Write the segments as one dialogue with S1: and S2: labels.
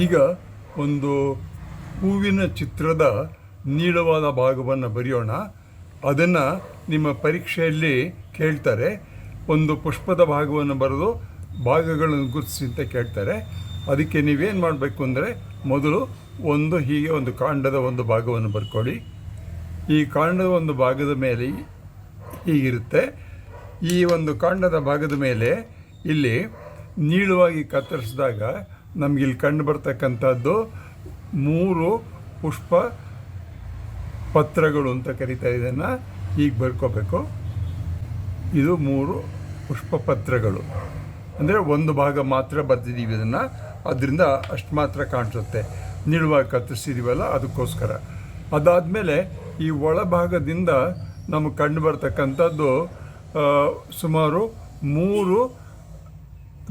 S1: ಈಗ ಒಂದು ಹೂವಿನ ಚಿತ್ರದ ನೀಳವಾದ ಭಾಗವನ್ನು ಬರೆಯೋಣ. ಅದನ್ನು ನಿಮ್ಮ ಪರೀಕ್ಷೆಯಲ್ಲಿ ಕೇಳ್ತಾರೆ. ಒಂದು ಪುಷ್ಪದ ಭಾಗವನ್ನು ಬರೆದು ಭಾಗಗಳನ್ನು ಗುರುತಿಸಿ ಅಂತ ಕೇಳ್ತಾರೆ. ಅದಕ್ಕೆ ನೀವೇನು ಮಾಡಬೇಕು ಅಂದರೆ ಮೊದಲು ಒಂದು ಹೀಗೆ ಒಂದು ಕಾಂಡದ ಒಂದು ಭಾಗವನ್ನು ಬರ್ಕೊಳ್ಳಿ. ಈ ಕಾಂಡದ ಒಂದು ಭಾಗದ ಮೇಲೆ ಹೀಗಿರುತ್ತೆ. ಈ ಒಂದು ಕಾಂಡದ ಭಾಗದ ಮೇಲೆ ಇಲ್ಲಿ ನೀಳವಾಗಿ ಕತ್ತರಿಸಿದಾಗ ನಮ್ಗೆ ಇಲ್ಲಿ ಕಂಡು ಬರ್ತಕ್ಕಂಥದ್ದು ಮೂರು ಪುಷ್ಪ ಪತ್ರಗಳು ಅಂತ ಕರಿತಾ ಇದನ್ನು ಹೀಗೆ ಬರ್ಕೋಬೇಕು. ಇದು ಮೂರು ಪುಷ್ಪ ಪತ್ರಗಳು. ಅಂದರೆ ಒಂದು ಭಾಗ ಮಾತ್ರ ಬರೆದಿದ್ದೀವಿ ಇದನ್ನು. ಅದರಿಂದ ಅಷ್ಟು ಮಾತ್ರ ಕಾಣಿಸುತ್ತೆ. ನಿಳುವಾಗಿ ಕತ್ತರಿಸಿದೀವಲ್ಲ ಅದಕ್ಕೋಸ್ಕರ. ಅದಾದಮೇಲೆ ಈ ಒಳಭಾಗದಿಂದ ನಮಗೆ ಕಂಡು ಬರ್ತಕ್ಕಂಥದ್ದು ಸುಮಾರು ಮೂರು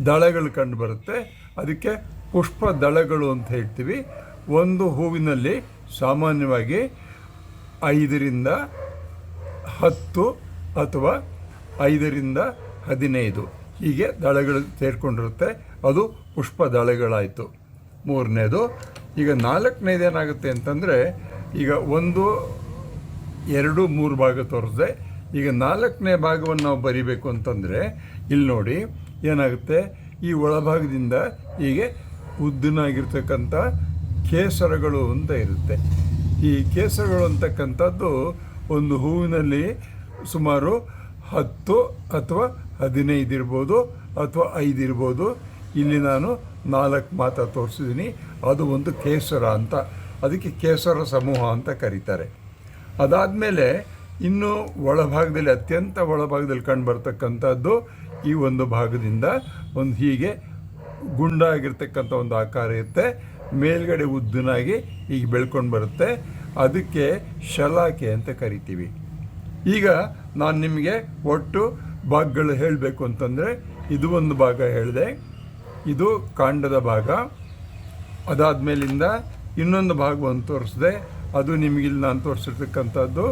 S1: ದಳಗಳು ಕಂಡು ಬರುತ್ತೆ. ಅದಕ್ಕೆ ಪುಷ್ಪ ದಳಗಳು ಅಂತ ಹೇಳ್ತೀವಿ. ಒಂದು ಹೂವಿನಲ್ಲಿ ಸಾಮಾನ್ಯವಾಗಿ ಐದರಿಂದ ಹತ್ತು ಅಥವಾ ಐದರಿಂದ ಹದಿನೈದು ಹೀಗೆ ದಳಗಳು ಸೇರಿಕೊಂಡಿರುತ್ತೆ. ಅದು ಪುಷ್ಪ ದಳಗಳಾಯಿತು. ಮೂರನೇದು, ಈಗ ನಾಲ್ಕನೇದು ಏನಾಗುತ್ತೆ ಅಂತಂದರೆ, ಈಗ ಒಂದು, ಎರಡು, ಮೂರು ಭಾಗ ತೋರಿಸಿದೆ. ಈಗ ನಾಲ್ಕನೇ ಭಾಗವನ್ನು ನಾವು ಬರಿಬೇಕು ಅಂತಂದರೆ, ಇಲ್ಲಿ ನೋಡಿ ಏನಾಗುತ್ತೆ? ಈ ಒಳಭಾಗದಿಂದ ಹೀಗೆ ಉದ್ದನಾಗಿರ್ತಕ್ಕಂಥ ಕೇಸರಗಳು ಅಂತ ಇರುತ್ತೆ. ಈ ಕೇಸರಗಳು ಅಂತಕ್ಕಂಥದ್ದು ಒಂದು ಹೂವಿನಲ್ಲಿ ಸುಮಾರು ಹತ್ತು ಅಥವಾ ಹದಿನೈದು ಇರ್ಬೋದು ಅಥವಾ ಐದು ಇರ್ಬೋದು. ಇಲ್ಲಿ ನಾನು ನಾಲ್ಕು ಮಾತ್ರ ತೋರಿಸಿದ್ದೀನಿ. ಅದು ಒಂದು ಕೇಸರ ಅಂತ. ಅದಕ್ಕೆ ಕೇಸರ ಸಮೂಹ ಅಂತ ಕರೀತಾರೆ. ಅದಾದಮೇಲೆ ಇನ್ನು ಒಳಭಾಗದಲ್ಲಿ ಅತ್ಯಂತ ಒಳಭಾಗದಲ್ಲಿ ಕಂಡು ಬರ್ತಕ್ಕಂಥದ್ದು ಈ ಒಂದು ಭಾಗದಿಂದ ಒಂದು ಹೀಗೆ ಗುಂಡಾಗಿರ್ತಕ್ಕಂಥ ಒಂದು ಆಕಾರ ಇರುತ್ತೆ. ಮೇಲ್ಗಡೆ ಉದ್ದನಾಗಿ ಈಗ ಬೆಳ್ಕೊಂಡು ಬರುತ್ತೆ. ಅದಕ್ಕೆ ಶಲಾಕೆ ಅಂತ ಕರಿತೀವಿ. ಈಗ ನಾನು ನಿಮಗೆ ಒಟ್ಟು ಭಾಗಗಳು ಹೇಳಬೇಕು ಅಂತಂದರೆ ಇದು ಒಂದು ಭಾಗ ಹೇಳಿದೆ. ಇದು ಕಾಂಡದ ಭಾಗ. ಅದಾದಮೇಲಿಂದ ಇನ್ನೊಂದು ಭಾಗವನ್ನು ತೋರಿಸಿದೆ. ಅದು ನಿಮಗಿಲ್ಲಿ ನಾನು ತೋರಿಸಿರ್ತಕ್ಕಂಥದ್ದು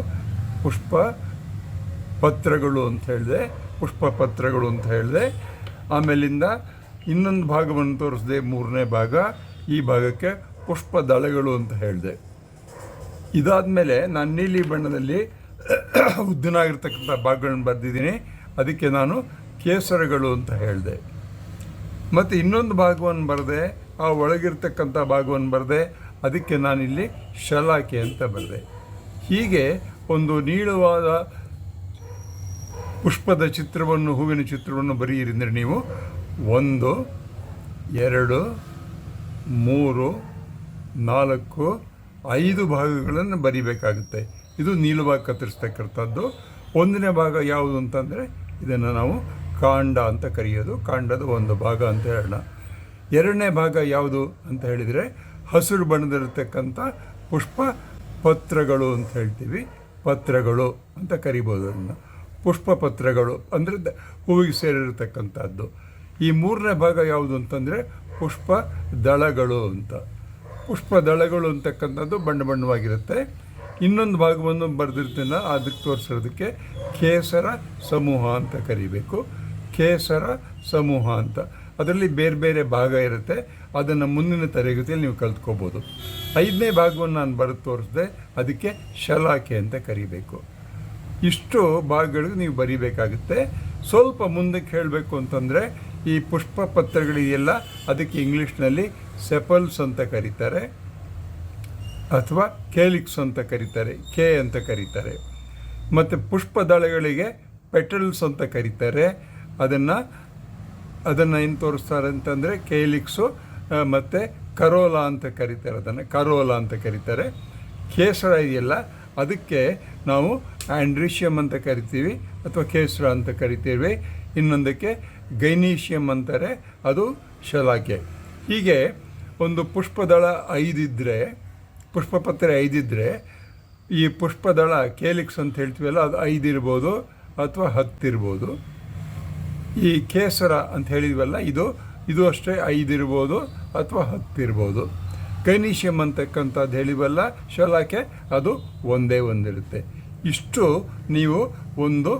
S1: ಪುಷ್ಪ ಪತ್ರಗಳು ಅಂತ ಹೇಳಿದೆ. ಪುಷ್ಪ ಪತ್ರಗಳು ಅಂತ ಹೇಳಿದೆ ಆಮೇಲಿಂದ ಇನ್ನೊಂದು ಭಾಗವನ್ನು ತೋರಿಸಿದೆ ಮೂರನೇ ಭಾಗ, ಈ ಭಾಗಕ್ಕೆ ಪುಷ್ಪ ದಳಗಳು ಅಂತ ಹೇಳಿದೆ. ಇದಾದಮೇಲೆ ನಾನು ನೀಲಿ ಬಣ್ಣದಲ್ಲಿ ಉದ್ದನಾಗಿರ್ತಕ್ಕಂಥ ಭಾಗಗಳನ್ನು ಬರೆದಿದ್ದೀನಿ. ಅದಕ್ಕೆ ನಾನು ಕೇಸರಗಳು ಅಂತ ಹೇಳಿದೆ. ಮತ್ತು ಇನ್ನೊಂದು ಭಾಗವನ್ನು ಬರೆದೆ, ಆ ಒಳಗಿರ್ತಕ್ಕಂಥ ಭಾಗವನ್ನು ಬರೆದೆ, ಅದಕ್ಕೆ ನಾನಿಲ್ಲಿ ಶಲಾಕೆ ಅಂತ ಬರೆದೆ. ಹೀಗೆ ಒಂದು ನೀಳವಾದ ಪುಷ್ಪದ ಚಿತ್ರವನ್ನು, ಹೂವಿನ ಚಿತ್ರವನ್ನು ಬರೆಯಿರಿಂದರೆ ನೀವು ಒಂದು, ಎರಡು, ಮೂರು, ನಾಲ್ಕು, ಐದು ಭಾಗಗಳನ್ನು ಬರಿಬೇಕಾಗುತ್ತೆ. ಇದು ನೀಲವಾಗಿ ಕತ್ತರಿಸ್ತಕ್ಕಂಥದ್ದು. ಒಂದನೇ ಭಾಗ ಯಾವುದು ಅಂತಂದರೆ ಇದನ್ನು ನಾವು ಕಾಂಡ ಅಂತ ಕರೆಯೋದು. ಕಾಂಡದ ಒಂದು ಭಾಗ ಅಂತ ಹೇಳೋಣ. ಎರಡನೇ ಭಾಗ ಯಾವುದು ಅಂತ ಹೇಳಿದರೆ ಹಸಿರು ಬಣ್ಣದಲ್ಲಿರ್ತಕ್ಕಂಥ ಪುಷ್ಪ ಪತ್ರಗಳು ಅಂತ ಹೇಳ್ತೀವಿ. ಪತ್ರಗಳು ಅಂತ ಕರಿಬೋದು ಅದನ್ನು. ಪುಷ್ಪ ಪತ್ರಗಳು ಅಂದರೆ ಹೂವಿಗೆ ಸೇರಿರತಕ್ಕಂಥದ್ದು. ಈ ಮೂರನೇ ಭಾಗ ಯಾವುದು ಅಂತಂದರೆ ಪುಷ್ಪ ದಳಗಳು ಅಂತ. ಪುಷ್ಪ ದಳಗಳು ಅಂತಕ್ಕಂಥದ್ದು ಬಣ್ಣ ಬಣ್ಣವಾಗಿರುತ್ತೆ. ಇನ್ನೊಂದು ಭಾಗವನ್ನು ಬರೆದಿರ್ತೀನ ಅದಕ್ಕೆ ತೋರಿಸೋದಕ್ಕೆ ಕೇಸರ ಸಮೂಹ ಅಂತ ಕರಿಬೇಕು. ಕೇಸರ ಸಮೂಹ ಅಂತ. ಅದರಲ್ಲಿ ಬೇರೆ ಬೇರೆ ಭಾಗ ಇರುತ್ತೆ. ಅದನ್ನು ಮುಂದಿನ ತರಗತಿಯಲ್ಲಿ ನೀವು ಕಲ್ತ್ಕೋಬೋದು. ಐದನೇ ಭಾಗವನ್ನು ನಾನು ಬರೆದು ತೋರಿಸಿದೆ, ಅದಕ್ಕೆ ಶಲಾಕೆ ಅಂತ ಕರಿಬೇಕು. ಇಷ್ಟು ಭಾಗಗಳಿಗೆ ನೀವು ಬರಿಬೇಕಾಗುತ್ತೆ. ಸ್ವಲ್ಪ ಮುಂದಕ್ಕೆ ಹೇಳಬೇಕು ಅಂತಂದರೆ, ಈ ಪುಷ್ಪ ಪತ್ರಗಳಿದೆಯಲ್ಲ ಅದಕ್ಕೆ ಇಂಗ್ಲೀಷ್ನಲ್ಲಿ ಸೆಪಲ್ಸ್ ಅಂತ ಕರೀತಾರೆ, ಅಥವಾ ಕೇಲಿಕ್ಸ್ ಅಂತ ಕರೀತಾರೆ ಕೆ ಅಂತ ಕರೀತಾರೆ. ಮತ್ತು ಪುಷ್ಪದಳಗಳಿಗೆ ಪೆಟಲ್ಸ್ ಅಂತ ಕರೀತಾರೆ. ಅದನ್ನು ಅದನ್ನು ಏನು ತೋರಿಸ್ತಾರೆ ಅಂತಂದರೆ ಕೇಲಿಕ್ಸು ಮತ್ತು ಕರೋಲಾ ಅಂತ ಕರೀತಾರೆ. ಅದನ್ನು ಕರೋಲಾ ಅಂತ ಕರೀತಾರೆ. ಕೇಸರ ಇದೆಯಲ್ಲ, ಅದಕ್ಕೆ ನಾವು ಆ್ಯಂಡ್ರಿಷಿಯಮ್ ಅಂತ ಕರಿತೀವಿ ಅಥವಾ ಕೇಸರ ಅಂತ ಕರಿತೀವಿ. ಇನ್ನೊಂದಕ್ಕೆ ಗೈನೀಷಿಯಮ್ ಅಂತಾರೆ, ಅದು ಶಲಾಕೆ. ಹೀಗೆ ಒಂದು ಪುಷ್ಪದಳ ಐದಿದ್ದರೆ ಪುಷ್ಪಪತ್ರೆ ಐದಿದ್ದರೆ ಈ ಪುಷ್ಪದಳ ಕೇಲಿಕ್ಸ್ ಅಂತ ಹೇಳ್ತೀವಲ್ಲ, ಅದು ಐದಿರ್ಬೋದು ಅಥವಾ ಹತ್ತಿರ್ಬೋದು ಈ ಕೇಸರ ಅಂತ ಹೇಳಿದ್ವಲ್ಲ, ಇದು ಇದು ಅಷ್ಟೇ ಐದಿರ್ಬೋದು ಅಥವಾ ಹತ್ತಿರ್ಬೋದು ಕೈನೀಷಿಯಮ್ ಅಂತಕ್ಕಂಥದ್ದು ಹೇಳಿವಲ್ಲ, ಶಲಾಕೆ, ಅದು ಒಂದೇ ಒಂದಿರುತ್ತೆ. ಇಷ್ಟು ನೀವು ಒಂದು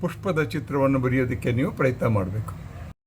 S1: ಪುಷ್ಪದ ಚಿತ್ರವನ್ನು ಬರೆಯೋದಕ್ಕೆ ನೀವು ಪ್ರಯತ್ನ ಮಾಡಬೇಕು.